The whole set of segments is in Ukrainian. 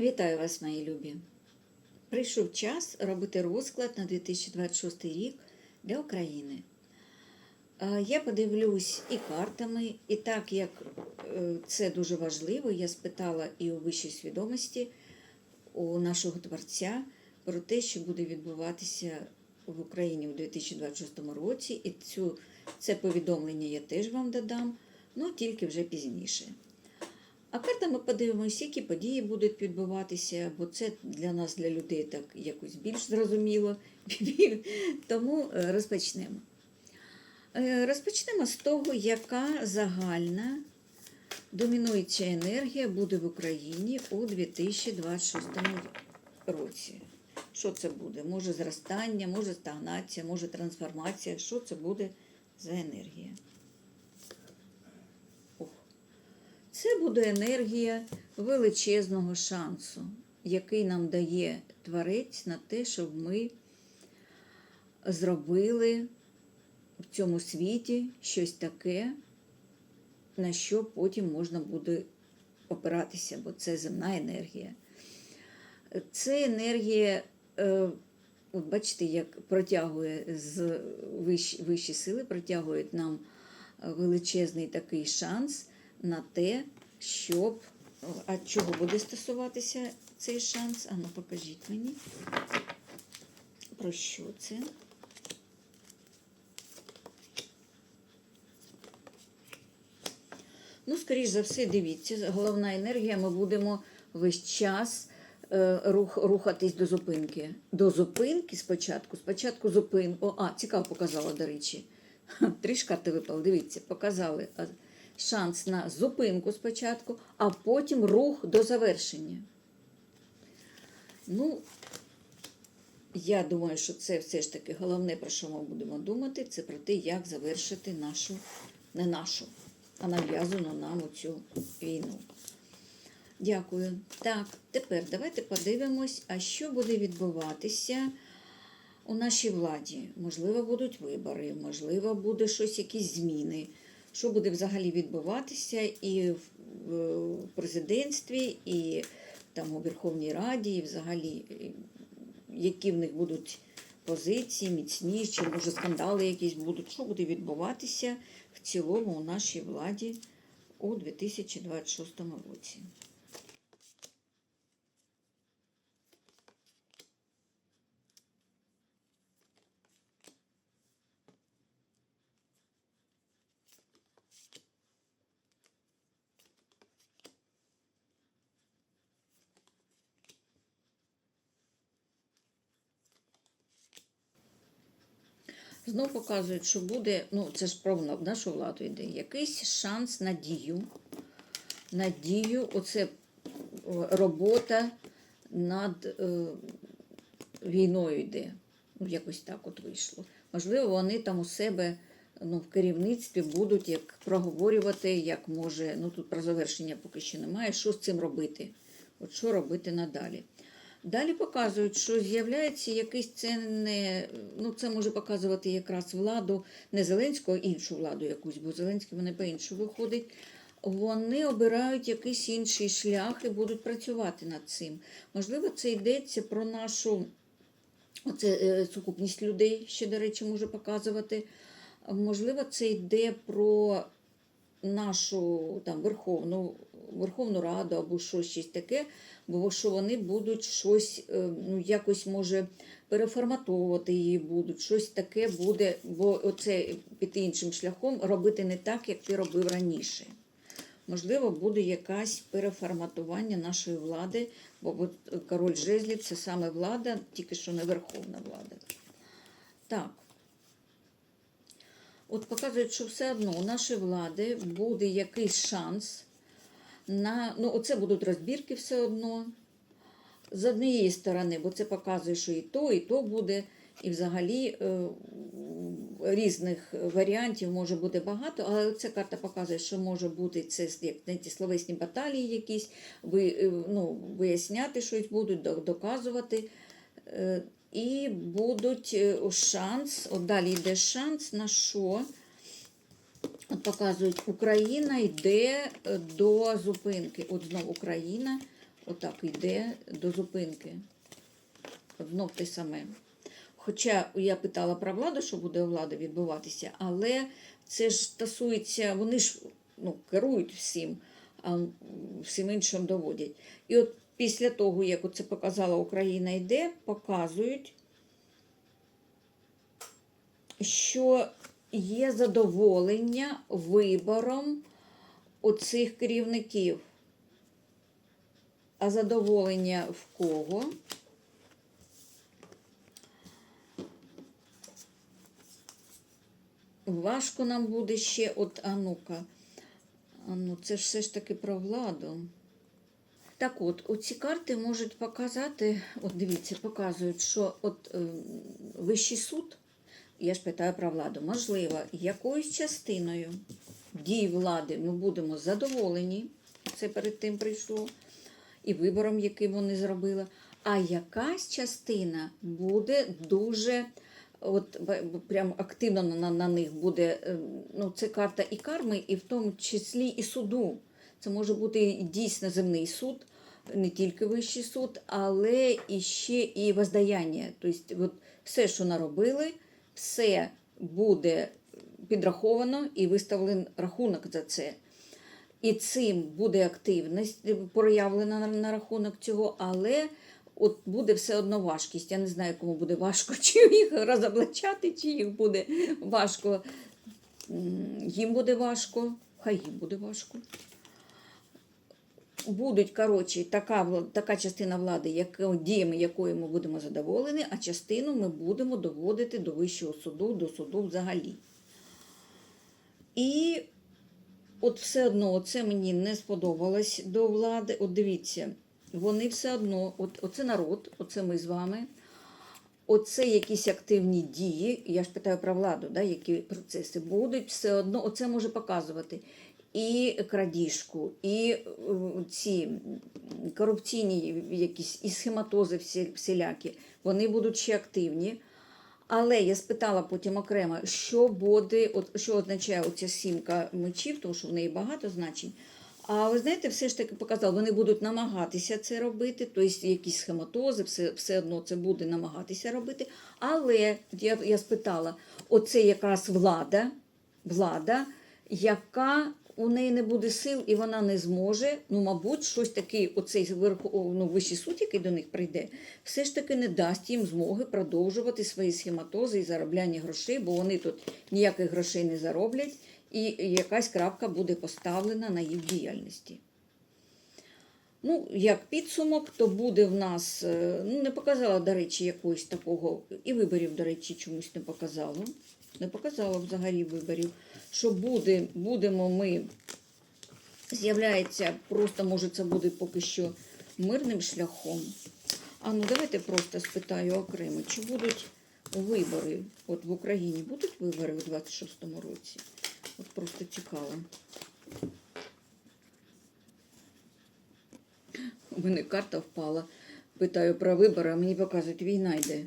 Вітаю вас, мої любі! Прийшов час робити розклад на 2026 рік для України. Я подивлюсь і картами, і так як е, це дуже важливо, я спитала і у вищій свідомості у нашого творця про те, що буде відбуватися в Україні у 2026 році, і цю, це повідомлення я теж вам додам, ну тільки вже пізніше. А картами подивимося, які події будуть відбуватися, бо це для нас, для людей, так якось більш зрозуміло. Тому е, розпочнемо. Е, Розпочнемо з того, яка загальна домінуюча енергія буде в Україні у 2026 році. Що це буде? Може зростання, може стагнація, може трансформація. Що це буде за енергія? Ох. Це буде енергія величезного шансу, який нам дає творець на те, щоб ми зробили в цьому світі щось таке, на що потім можна буде опиратися, бо це земна енергія. Це енергія, е, от бачите, як протягує з вищі, вищі сили, протягують нам величезний такий шанс на те, щоб. А чого буде стосуватися цей шанс? Ану, покажіть мені. Про що це? Ну, скоріш за все, дивіться, головна енергія, ми будемо весь час е, рух, рухатись до зупинки. До зупинки спочатку, спочатку зупинку. А, цікаво показала, до речі. Три ж карти випали, дивіться, показали шанс на зупинку спочатку, а потім рух до завершення. Ну, я думаю, що це все ж таки головне, про що ми будемо думати, це про те, як завершити нашу, не нашу, а нав'язану нам цю війну. Дякую. Так, тепер давайте подивимось, а що буде відбуватися у нашій владі. Можливо, будуть вибори, можливо, буде щось, якісь зміни. Що буде взагалі відбуватися і в президентстві, і там у Верховній Раді, і взагалі, які в них будуть позиції, міцні, чи може скандали якісь будуть, що буде відбуватися в цілому у нашій владі у 2026 році. Знову показують, що буде, ну це ж про нашу владу йде, якийсь шанс на дію. На дію, оце робота над е, війною йде. Ну, якось так от вийшло. Можливо, вони там у себе ну, в керівництві будуть як проговорювати, як може, ну тут про завершення поки що немає, що з цим робити. От що робити надалі. Далі показують, що з'являється якийсь це не ну це може показувати якраз владу, не Зеленського, іншу владу якусь, бо Зеленський вони по-іншому виходить. Вони обирають якийсь інший шлях і будуть працювати над цим. Можливо, це йдеться про нашу оце, е, сукупність людей, ще, до речі, може показувати. Можливо, це йде про нашу там Верховну, Верховну Раду або щось щось таке, бо що вони будуть щось, е, ну якось може переформатовувати її будуть, щось таке буде, бо оце піти іншим шляхом робити не так, як ти робив раніше. Можливо, буде якась переформатування нашої влади, бо король жезлів це саме влада, тільки що не верховна влада. Так. От показують, що все одно у нашої влади буде якийсь шанс на. Ну, оце будуть розбірки все одно. З однієї сторони, бо це показує, що і то, і то буде, і взагалі е, різних варіантів може бути багато, але ця карта показує, що може бути це як знаєте, словесні баталії якісь, ви, е, ну, виясняти щось будуть, доказувати. Е, І будуть шанс, от далі йде шанс на що? Показують, Україна йде е, до зупинки. От знову Україна отак йде до зупинки. Знов те саме. Хоча я питала про владу, що буде у влади відбуватися, але це ж стосується, вони ж ну, керують всім, а всім іншим доводять. І от після того, як це показала Україна йде, показують, що є задоволення вибором оцих керівників. А задоволення в кого? Важко нам буде ще, от, а ну-ка, а ну, це ж все ж таки про владу. Так от, оці карти можуть показати, от дивіться, показують, що от е, Вищий суд, я ж питаю про владу, можливо, якоюсь частиною дій влади ми будемо задоволені, це перед тим прийшло, і вибором, який вони зробили, а якась частина буде дуже от прям активно на, на них буде. е, Ну, це карта і карми, і в тому числі і суду. Це може бути дійсно земний суд, не тільки вищий суд, але і ще і воздаяння. Тобто, от все, що наробили, все буде підраховано і виставлений рахунок за це. І цим буде активність проявлена на, рахунок цього, але от буде все одно важкість. Я не знаю, кому буде важко, чи їх розоблачати, чи їх буде важко. Їм буде важко, хай їм буде важко. Будуть, коротше, така, така частина влади, як, діями якої ми будемо задоволені, а частину ми будемо доводити до Вищого суду, до суду взагалі. І от все одно це мені не сподобалось до влади. От дивіться, вони все одно, от, оце народ, оце ми з вами. Оце якісь активні дії, я ж питаю про владу, да, які процеси будуть, все одно оце може показувати і крадіжку, і е, ці корупційні якісь і схематози всі, всілякі, вони будуть ще активні. Але я спитала потім окремо, що буде, от що означає оця сімка мечів, тому що в неї багато значень. А ви знаєте, все ж таки показав, вони будуть намагатися це робити, тобто якісь схематози, все, все одно це буде намагатися робити. Але я, я спитала, оце якраз влада, влада, яка у неї не буде сил і вона не зможе, ну, мабуть, щось таке, оцей ну, вищий суд, який до них прийде, все ж таки не дасть їм змоги продовжувати свої схематози і заробляння грошей, бо вони тут ніяких грошей не зароблять, і якась крапка буде поставлена на їх діяльності. Ну, як підсумок, то буде в нас, е, ну, не показала, до речі, якогось такого, і виборів, до речі, чомусь не показало. Не показала взагалі виборів. Що буде, будемо ми, з'являється, просто може це буде поки що мирним шляхом. А ну давайте просто спитаю окремо, чи будуть вибори от в Україні будуть вибори у 26-му році? От просто цікаво. У мене карта впала. Питаю про вибори, а мені показують, війна йде.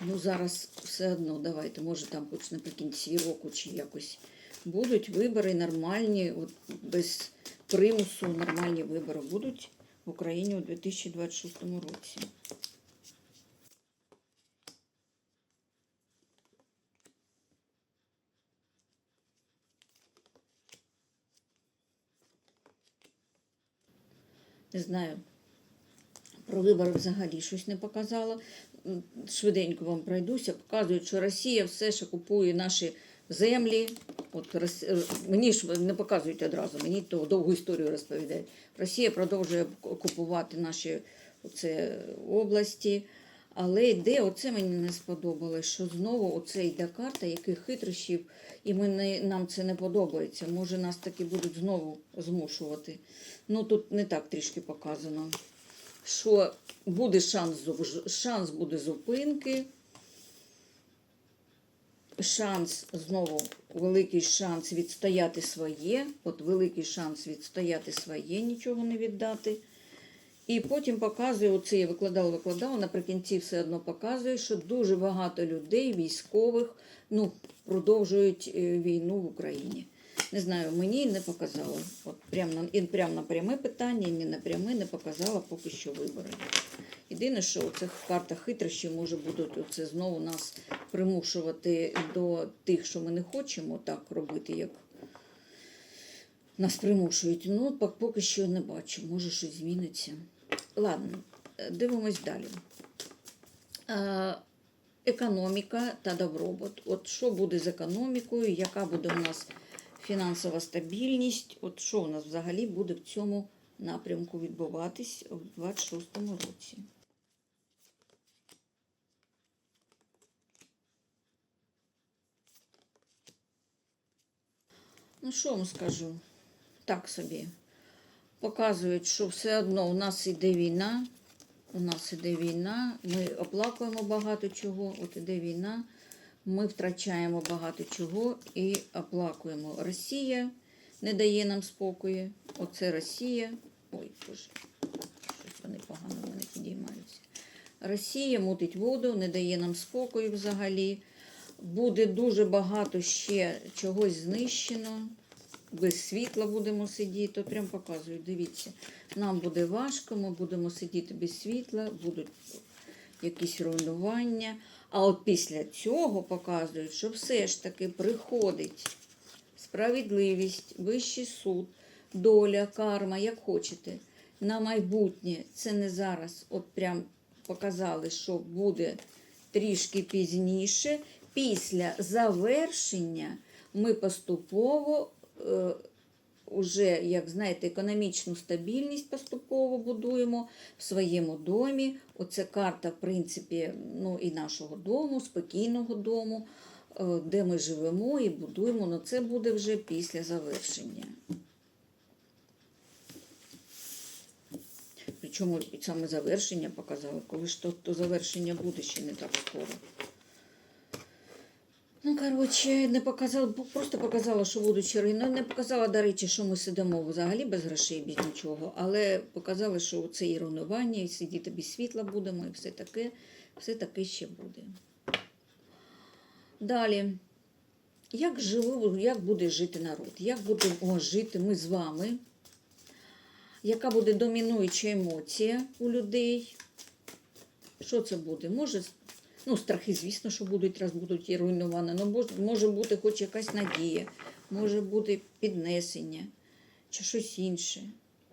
Ну, зараз все одно, давайте, може там хоч наприкінці року чи якось будуть вибори нормальні, от без примусу нормальні вибори будуть в Україні у 2026 році. Не знаю. Про вибори взагалі щось не показала. Швиденько вам пройдуся. Показують, що Росія все ще купує наші землі. От е, мені ж не показують одразу, мені то довгу історію розповідають. Росія продовжує купувати наші оце, області. Але йде, оце мені не сподобалось, що знову оце йде карта, яких хитрощів, і ми не, нам це не подобається. Може, нас таки будуть знову змушувати. Ну тут не так трішки показано що буде шанс, шанс буде зупинки, шанс знову великий шанс відстояти своє, от великий шанс відстояти своє, нічого не віддати. І потім показує, оце я викладала, викладала, наприкінці все одно показує, що дуже багато людей, військових, ну, продовжують е, війну в Україні. Не знаю, мені не показало. От прям на, і прям на пряме питання, і не на пряме не показала поки що вибори. Єдине, що у цих картах хитрощі може будуть оце знову нас примушувати до тих, що ми не хочемо так робити, як нас примушують. Ну, поки що не бачу, може щось зміниться. Ладно, дивимось далі. Економіка та добробут. От що буде з економікою, яка буде у нас фінансова стабільність? От що у нас взагалі буде в цьому напрямку відбуватись у 26-му році? Ну, що вам скажу? Так собі. Показують, що все одно у нас іде війна. У нас іде війна, ми оплакуємо багато чого, от іде війна, ми втрачаємо багато чого і оплакуємо. Росія не дає нам спокою. Оце Росія. Ой, боже, щось вони погано в мене підіймаються. Росія мутить воду, не дає нам спокою взагалі. Буде дуже багато ще чогось знищено. Без світла будемо сидіти. От прям показую, дивіться. Нам буде важко, ми будемо сидіти без світла, будуть якісь руйнування. А от після цього показують, що все ж таки приходить справедливість, вищий суд, доля, карма, як хочете, на майбутнє. Це не зараз. От прям показали, що буде трішки пізніше. Після завершення ми поступово. е, Уже, як знаєте, економічну стабільність поступово будуємо в своєму домі. Оце карта, в принципі, ну і нашого дому, спокійного дому, е, де ми живемо і будуємо. але це буде вже після завершення. Причому саме завершення показали, коли ж то, то завершення буде ще не так скоро. Ну, коротше, не показала, просто показала, що будуть черги. Ну, не показала, до речі, що ми сидимо взагалі без грошей, без нічого. Але показала, що це і руйнування, і сидіти без світла будемо, і все таке, все таке ще буде. Далі. Як, живу, як буде жити народ? Як будемо жити ми з вами? Яка буде домінуюча емоція у людей? Що це буде? Може, Ну, страхи, звісно, що будуть, раз будуть і руйновані. Ну, може, може бути хоч якась надія, може бути піднесення чи щось інше.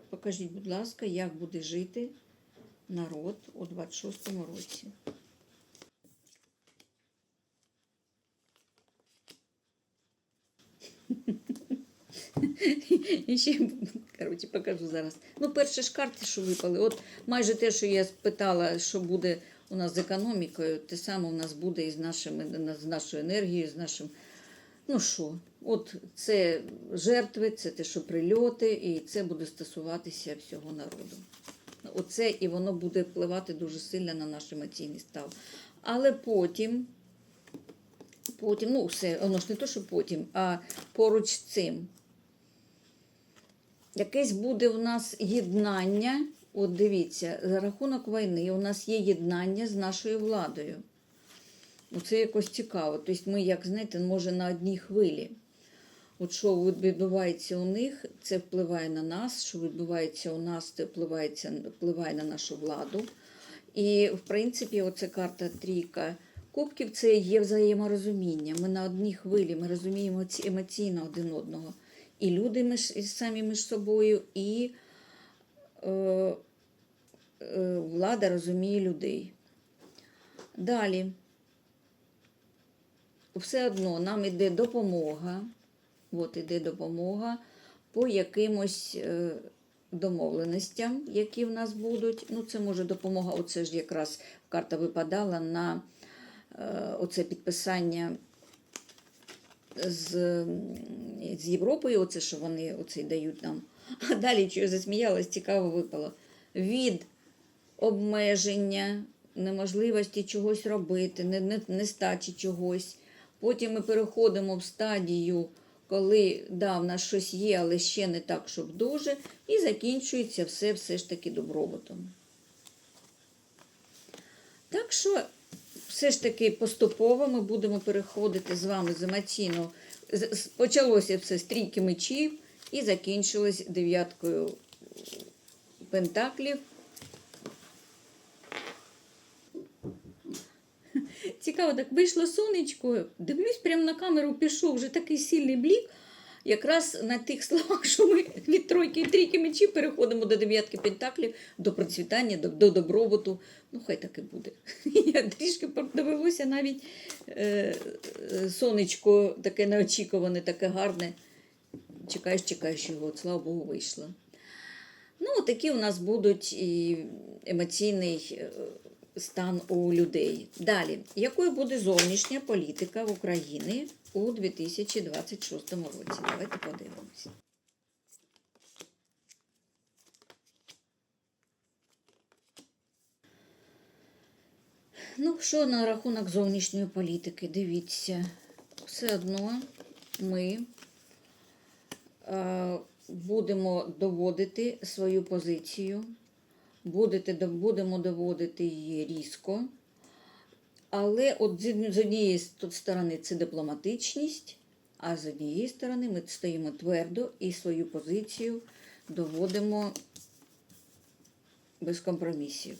Покажіть, будь ласка, як буде жити народ у 26-му році. І ще, коротше, покажу зараз. Ну, перші ж карти, що випали. От майже те, що я спитала, що буде у нас з економікою, те саме у нас буде і з, нашими, з нашою енергією, з нашим. Ну що, от це жертви, це те, що прильоти, і це буде стосуватися всього народу. Оце і воно буде впливати дуже сильно на наш емоційний став. Але потім, потім, ну все, воно ж не то, що потім, а поруч з цим. Якесь буде в нас єднання. От дивіться, за рахунок війни у нас є єднання з нашою владою. Оце якось цікаво. Тобто ми, як знаєте, може на одній хвилі. От що відбувається у них, це впливає на нас, що відбувається у нас, це впливає на нашу владу. І, в принципі, оця карта трійка кубків це є взаєморозуміння. Ми на одній хвилі, ми розуміємо ці- емоційно один одного. І люди між, самі між собою, і е, влада розуміє людей. Далі. Все одно нам іде допомога. От іде допомога по якимось е, домовленостям, які в нас будуть. Ну, це може допомога. Оце ж якраз карта випадала на е, оце підписання з, з Європою, оце що вони оце дають нам. А далі, що я засміялась, цікаво випало. Від обмеження, неможливості чогось робити, не, не, нестачі чогось. Потім ми переходимо в стадію, коли да, в нас щось є, але ще не так, щоб дуже, і закінчується все все ж таки добробутом. Так що все ж таки поступово ми будемо переходити з вами з емоційного почалося все з трійки мечів і закінчилось дев'яткою пентаклів. Цікаво, так вийшло сонечко, дивлюсь, прямо на камеру пішов вже такий сильний блік. Якраз на тих словах, що ми від тройки і трійки мечів переходимо до дев'ятки пентаклів, до процвітання, до, до добробуту. Ну, хай так і буде. Я трішки подивилася навіть е, е, сонечко таке неочікуване, таке гарне. Чекаєш, чекаєш його, от, слава Богу, вийшло. Ну, такі у нас будуть і емоційний е, стан у людей. Далі, якою буде зовнішня політика в Україні у 2026 році? Давайте подивимося. Ну, що на рахунок зовнішньої політики? Дивіться, все одно ми е, будемо доводити свою позицію, будете, будемо доводити її різко. Але от з однієї сторони це дипломатичність, а з однієї сторони ми стоїмо твердо і свою позицію доводимо без компромісів.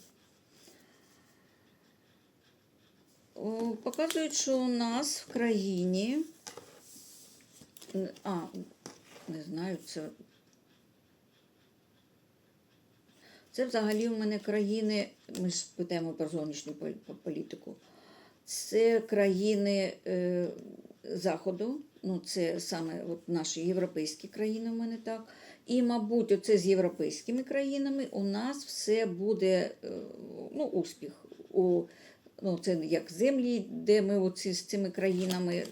Показують, що у нас в країні. А, не знаю, це. Це взагалі у мене країни, ми ж питаємо про зовнішню політику. Це країни е, Заходу, ну це саме от наші європейські країни у мене так. І, мабуть, оце з європейськими країнами у нас все буде е, ну, успіх. У, ну, це як землі, де ми оці, з цими країнами.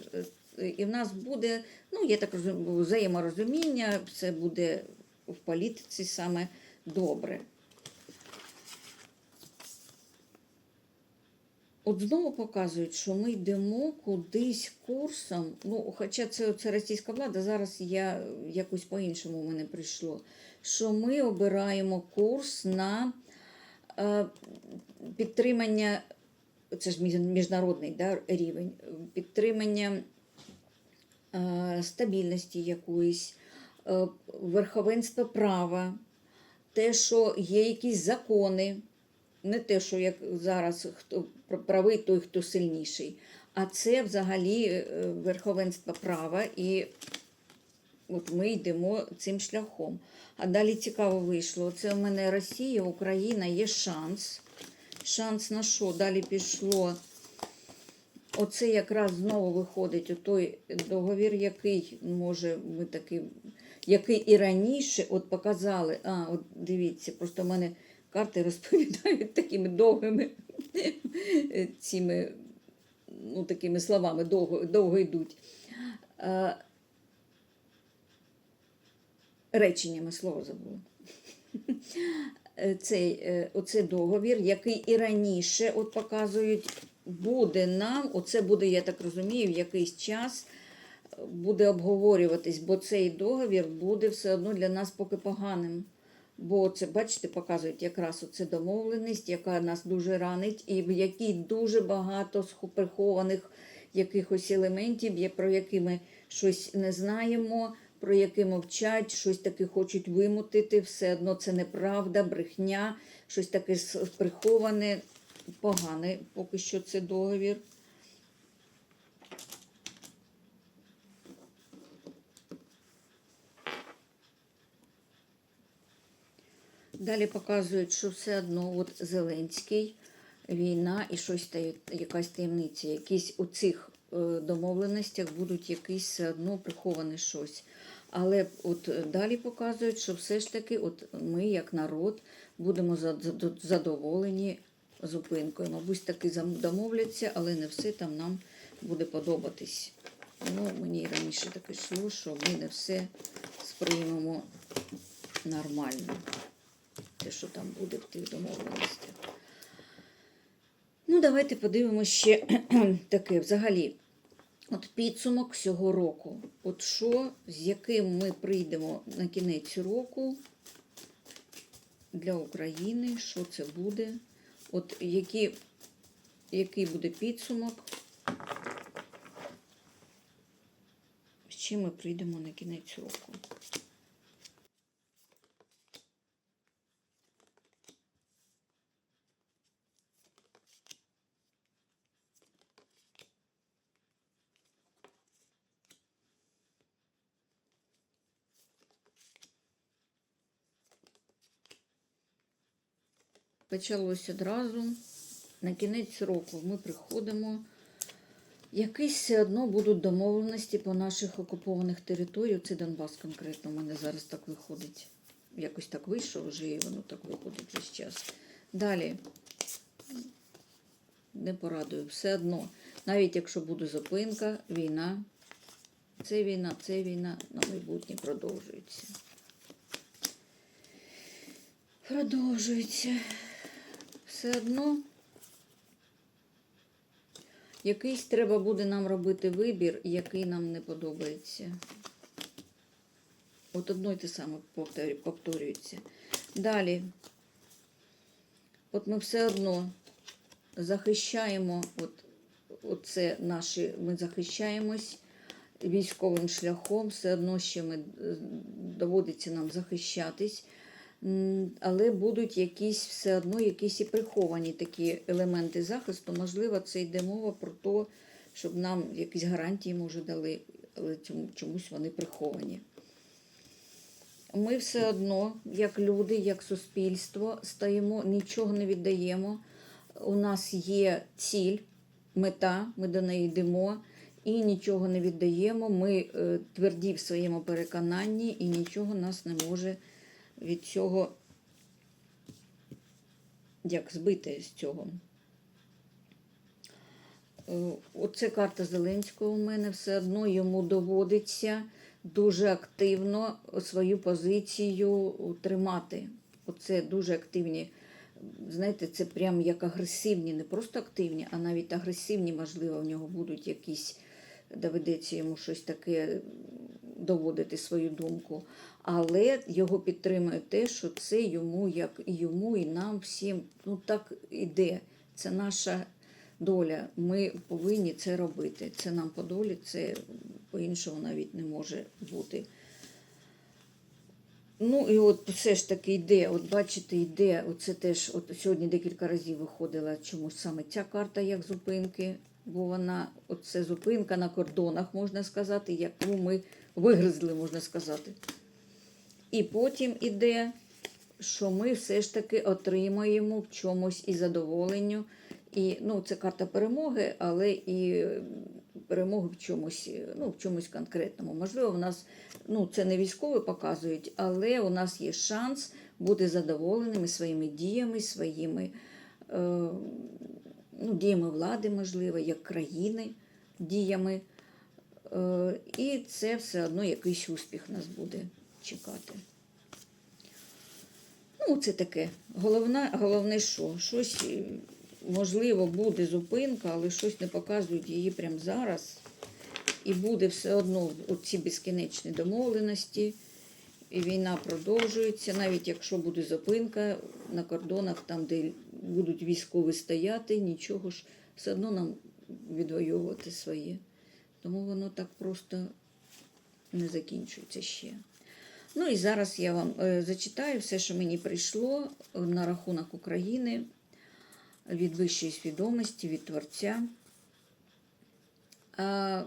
е, І в нас буде, ну, я так розумію, взаєморозуміння, все буде в політиці саме добре. От знову показують, що ми йдемо кудись курсом. Ну, хоча це, це російська влада, зараз я якось по-іншому в мене прийшло. Що ми обираємо курс на е, підтримання, це ж міжнародний да, рівень, підтримання е, стабільності якоїсь, е, верховенства права, те, що є якісь закони, не те, що як зараз хто правий, той, хто сильніший, а це взагалі е, верховенство права, і от ми йдемо цим шляхом. А далі цікаво вийшло. Це в мене Росія, Україна, є шанс. Шанс на що? Далі пішло. Оце якраз знову виходить той договір, який може ми такий, який і раніше от показали. А, от дивіться, просто в мене карти розповідають такими довгими цими ну, такими словами довго, довго йдуть. А, реченнями слово забула. Цей, е, оце договір, який і раніше от показують, буде нам, оце буде, я так розумію, в якийсь час е, буде обговорюватись, бо цей договір буде все одно для нас поки поганим. Бо це, бачите, показують якраз оце домовленість, яка нас дуже ранить, і в якій дуже багато прихованих якихось елементів, є, про які ми щось не знаємо, про які мовчать, щось таке хочуть вимутити, все одно це неправда, брехня, щось таке приховане, погане поки що це договір. Далі показують, що все одно от Зеленський, війна і щось та якась таємниця. Якісь у цих е, домовленостях будуть якісь все одно приховане щось. Але от далі показують, що все ж таки, от ми, як народ, будемо зад- зад- задоволені зупинкою. Мабуть, таки домовляться, але не все там нам буде подобатись. Ну, мені раніше таке йшло, що ми не все сприймемо нормально те, що там буде в тих домовленостях. Ну, давайте подивимося ще таке взагалі. От підсумок цього року. От що, з яким ми прийдемо на кінець року для України, що це буде? От які, який буде підсумок? З чим ми прийдемо на кінець року. Почалось одразу. На кінець року ми приходимо. Якісь все одно будуть домовленості по наших окупованих територіях. Це Донбас конкретно. У мене зараз так виходить. Якось так вийшло вже, і воно так виходить весь час. Далі. Не порадую. Все одно. Навіть якщо буде зупинка, війна. Це війна, це війна на майбутнє продовжується. Продовжується. Все одно якийсь треба буде нам робити вибір, який нам не подобається. От одно й те саме повторюється. Далі. От ми все одно захищаємо, от, оце наші, ми захищаємось військовим шляхом, все одно ще ми е, доводиться нам захищатись. Але будуть якісь все одно якісь і приховані такі елементи захисту. Можливо, це йде мова про те, щоб нам якісь гарантії, може, дали, але чомусь вони приховані. Ми все одно, як люди, як суспільство, стоїмо, нічого не віддаємо. У нас є ціль, мета, ми до неї йдемо і нічого не віддаємо. Ми е, тверді в своєму переконанні, і нічого нас не може від цього як збити з цього. Е, Оце карта Зеленського у мене все одно йому доводиться дуже активно свою позицію тримати. Оце дуже активні. Знаєте, це прям як агресивні, не просто активні, а навіть агресивні, можливо, в нього будуть якісь, доведеться йому щось таке доводити свою думку. Але його підтримує те, що це йому, як і йому, і нам всім, ну так іде. Це наша доля. Ми повинні це робити. Це нам по долі, це по-іншому навіть не може бути. Ну і от все ж таки йде, от бачите, йде, оце теж, от сьогодні декілька разів виходила чомусь саме ця карта як зупинки, бо вона, от це зупинка на кордонах, можна сказати, яку ми вигризли, можна сказати. І потім іде, що ми все ж таки отримаємо в чомусь і задоволенню. І ну, це карта перемоги, але і перемоги в чомусь, ну, в чомусь конкретному. Можливо, в нас ну, це не військові показують, але у нас є шанс бути задоволеними своїми діями, своїми е, ну, діями влади, можливо, як країни, діями. Е, і це все одно якийсь успіх нас буде чекати. Ну, це таке. Головне, головне що? Щось, е, можливо, буде зупинка, але щось не показують її прямо зараз. І буде все одно ці безкінечні домовленості, і війна продовжується, навіть якщо буде зупинка на кордонах, там, де будуть військові стояти, нічого ж все одно нам відвоювати своє. Тому воно так просто не закінчується ще. Ну і зараз я вам е, зачитаю все, що мені прийшло на рахунок України від вищої свідомості, від Творця. А,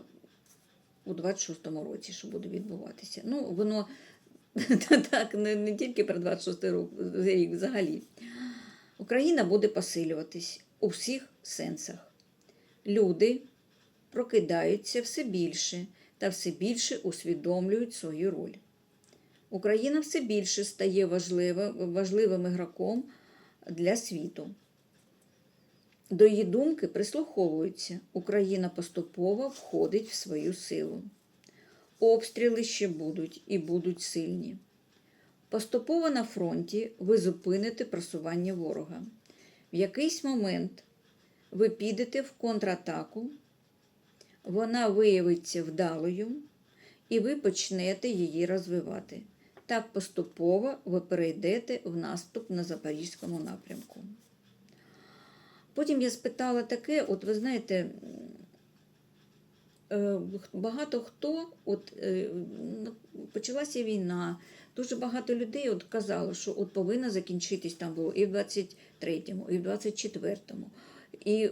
у 26-му році, що буде відбуватися. Ну, воно так, не, не тільки про 26 рік взагалі. Україна буде посилюватись у всіх сенсах. Люди прокидаються все більше та все більше усвідомлюють свою роль. Україна все більше стає важливим, важливим ігроком для світу. До її думки прислуховуються. Україна поступово входить в свою силу. Обстріли ще будуть і будуть сильні. Поступово на фронті ви зупините просування ворога. В якийсь момент ви підете в контратаку, вона виявиться вдалою, і ви почнете її розвивати. Так поступово ви перейдете в наступ на Запорізькому напрямку. Потім я спитала таке: от ви знаєте, е, багато хто, от е, ну, почалася війна, дуже багато людей от казало, що от повинна закінчитись там було і в 23-му, і в 24-му. І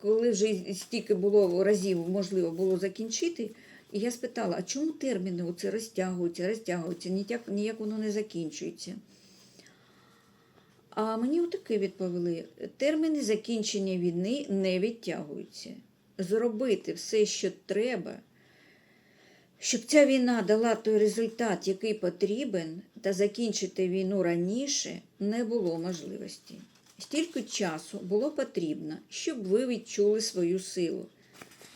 коли вже стільки було разів можливо було закінчити, і я спитала, а чому терміни оце розтягуються, розтягуються, ніяк, ніяк воно не закінчується. А мені отаке відповіли: терміни закінчення війни не відтягуються. Зробити все, що треба, щоб ця війна дала той результат, який потрібен, та закінчити війну раніше не було можливості. Стільки часу було потрібно, щоб ви відчули свою силу.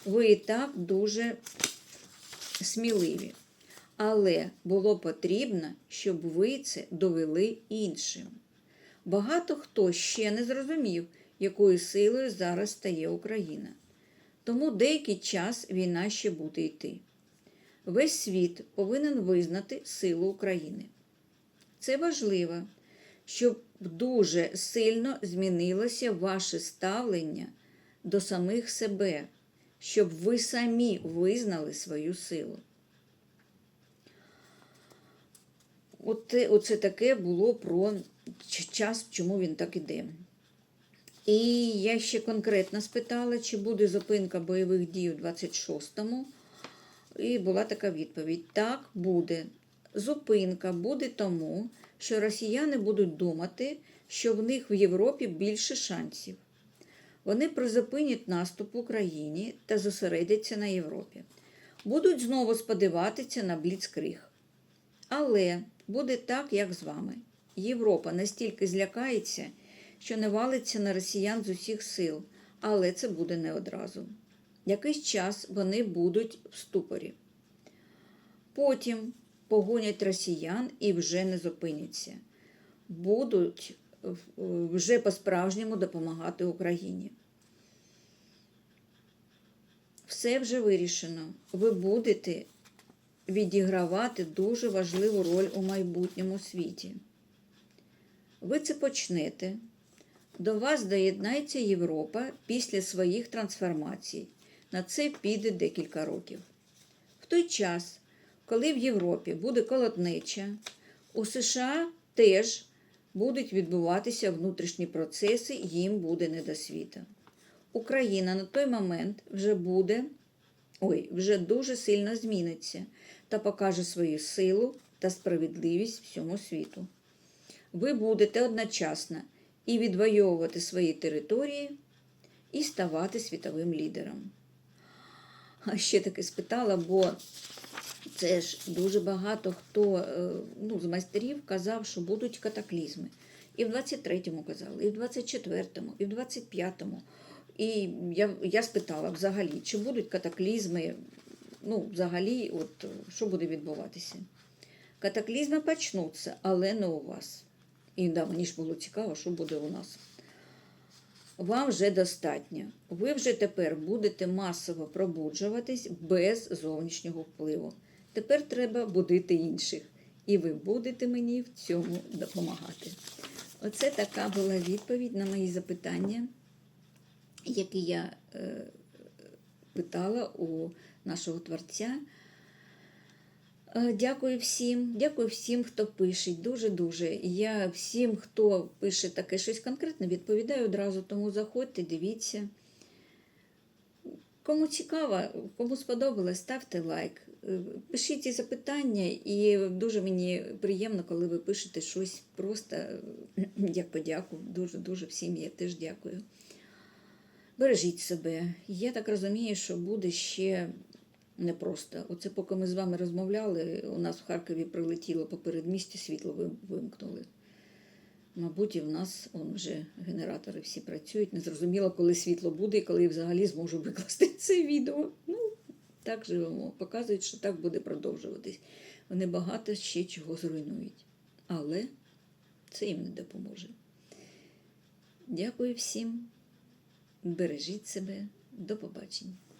Ви і так дуже сміливі. Але було потрібно, щоб ви це довели іншим. Багато хто ще не зрозумів, якою силою зараз стає Україна. Тому деякий час війна ще буде йти. Весь світ повинен визнати силу України. Це важливо, щоб дуже сильно змінилося ваше ставлення до самих себе, щоб ви самі визнали свою силу. Оце, оце таке було про час, чому він так іде. І я ще конкретно спитала, чи буде зупинка бойових дій у 26-му. І була така відповідь: так, буде. Зупинка буде тому, що росіяни будуть думати, що в них в Європі більше шансів. Вони призупинять наступ в Україні та зосередяться на Європі. Будуть знову сподіватися на бліцкриг. Але буде так, як з вами. Європа настільки злякається, що не валиться на росіян з усіх сил, але це буде не одразу. Якийсь час вони будуть в ступорі. Потім погонять росіян і вже не зупиняться. Будуть е, вже по-справжньому допомагати Україні. Все вже вирішено. Ви будете відігравати дуже важливу роль у майбутньому світі. Ви це почнете. До вас доєднається Європа після своїх трансформацій. На це піде декілька років. В той час, коли в Європі буде колотнеча, у США теж будуть відбуватися внутрішні процеси, їм буде не до світа. Україна на той момент вже буде, ой, вже дуже сильно зміниться та покаже свою силу та справедливість всьому світу. Ви будете одночасно і відвоювати свої території, і ставати світовим лідером. А ще таки спитала, бо це ж дуже багато хто е, ну, з майстерів казав, що будуть катаклізми. І в 23-му казали, і в 24-му, і в 25-му. І я, я спитала взагалі, чи будуть катаклізми, ну, взагалі, от, що буде відбуватися. Катаклізми почнуться, але не у вас. І да, мені ж було цікаво, що буде у нас. Вам вже достатньо. Ви вже тепер будете масово пробуджуватись без зовнішнього впливу. Тепер треба будити інших. І ви будете мені в цьому допомагати. Оце така була відповідь на мої запитання, які я е, питала у нашого творця. Е, Дякую всім, дякую всім, хто пише. Дуже-дуже. Я всім, хто пише таке щось конкретне, відповідаю одразу. Тому заходьте, дивіться. Кому цікаво, кому сподобалось, ставте лайк. Е, Пишіть ці запитання, і дуже мені приємно, коли ви пишете щось просто е, як подяку. Дуже-дуже всім я теж дякую. Бережіть себе. Я так розумію, що буде ще непросто. Оце поки ми з вами розмовляли, у нас в Харкові прилетіло по передмісті, світло вимкнули. Мабуть, і в нас он вже генератори всі працюють. Не зрозуміло, коли світло буде і коли взагалі зможу викласти це відео. Ну, так живемо. Показують, що так буде продовжуватись. Вони багато ще чого зруйнують. Але це їм не допоможе. Дякую всім. Бережіть себе. До побачення.